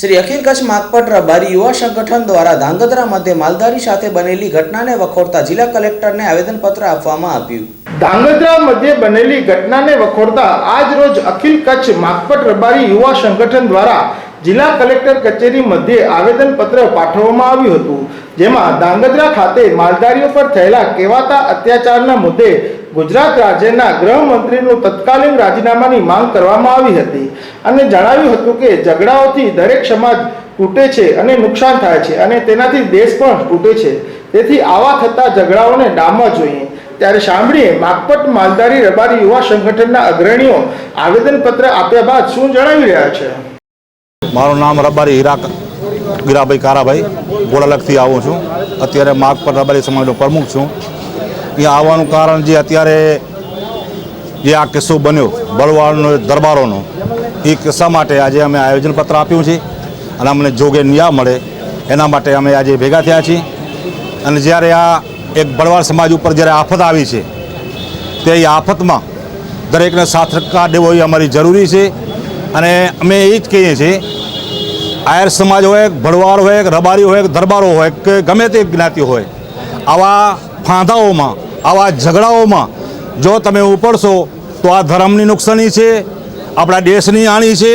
શ્રી અખિલ કચ્છ માગપટ રબારી યુવા સંગઠન દ્વારા ધાંગધ્રા મધ્યે માલધારી સાથે બનેલી ઘટનાને વખોડતા જિલ્લા કલેક્ટરને આવેદનપત્ર આપવામાં આવ્યું. ધાંગધ્રા મધ્યે બનેલી ઘટનાને વખોડતા આજ રોજ અખિલ કચ્છ માગપટ રબારી યુવા સંગઠન દ્વારા જિલ્લા કલેક્ટર કચેરી મધ્યે આવેદનપત્ર પાઠવવામાં આવ્યું હતું, જેમાં ધાંગધ્રા ખાતે માલધારીઓ પર થયેલા કહેવાતા અત્યાચારના મુદ્દે ગુજરાત રાજ્યના ગૃહમંત્રીનું તત્કાલીન રાજીનામાની માંગ કરવામાં આવી હતી અને જણાવ્યું હતું કે ઝઘડાઓથી દરેક સમાજ તૂટે છે અને નુકસાન થાય છે અને તેનાથી દેશ પણ તૂટે છે. તેથી આવા થતા ઝઘડાઓને ડામવા જોઈએ. ત્યારે સાંભળીએ માકપટ માલધારી રબારી યુવા સંગઠનના અગ્રણીઓ આવેદનપત્ર આપ્યા બાદ શું જણાવી રહ્યા છે? મારું નામ રબારી હીરા ગીરાભાઈ કારાભાઈ. ગોળાલકથી આવું છું. અત્યારે માર્ગ પર રબારી સમાજનો પ્રમુખ છું. અહીંયા આવવાનું કારણ જે અત્યારે જે આ કિસ્સો બન્યો બળવાળનો દરબારોનો, એ કિસ્સા માટે આજે અમે આયોજનપત્ર આપ્યું છે અને અમને જોગે ન્યાય મળે. એના માટે અમે આજે ભેગા થયા છીએ. અને જ્યારે આ એક બળવાળ સમાજ ઉપર જ્યારે આફત આવી છે, તે આફતમાં દરેકને સાથ દેવો એ અમારી જરૂરી છે. અને અમે એ જ કહીએ છીએ, આયર સમાજ હોય ભડવાળ હોય, રબારી હોય, દરબારો હોય, કે ગમે તે જ્ઞાતિ હોય, આવા ફાંધાઓમાં, આવા ઝઘડાઓમાં જો તમે ઉપડશો, તો આ ધર્મની નુકસાની છે, આપણા દેશની આણી છે.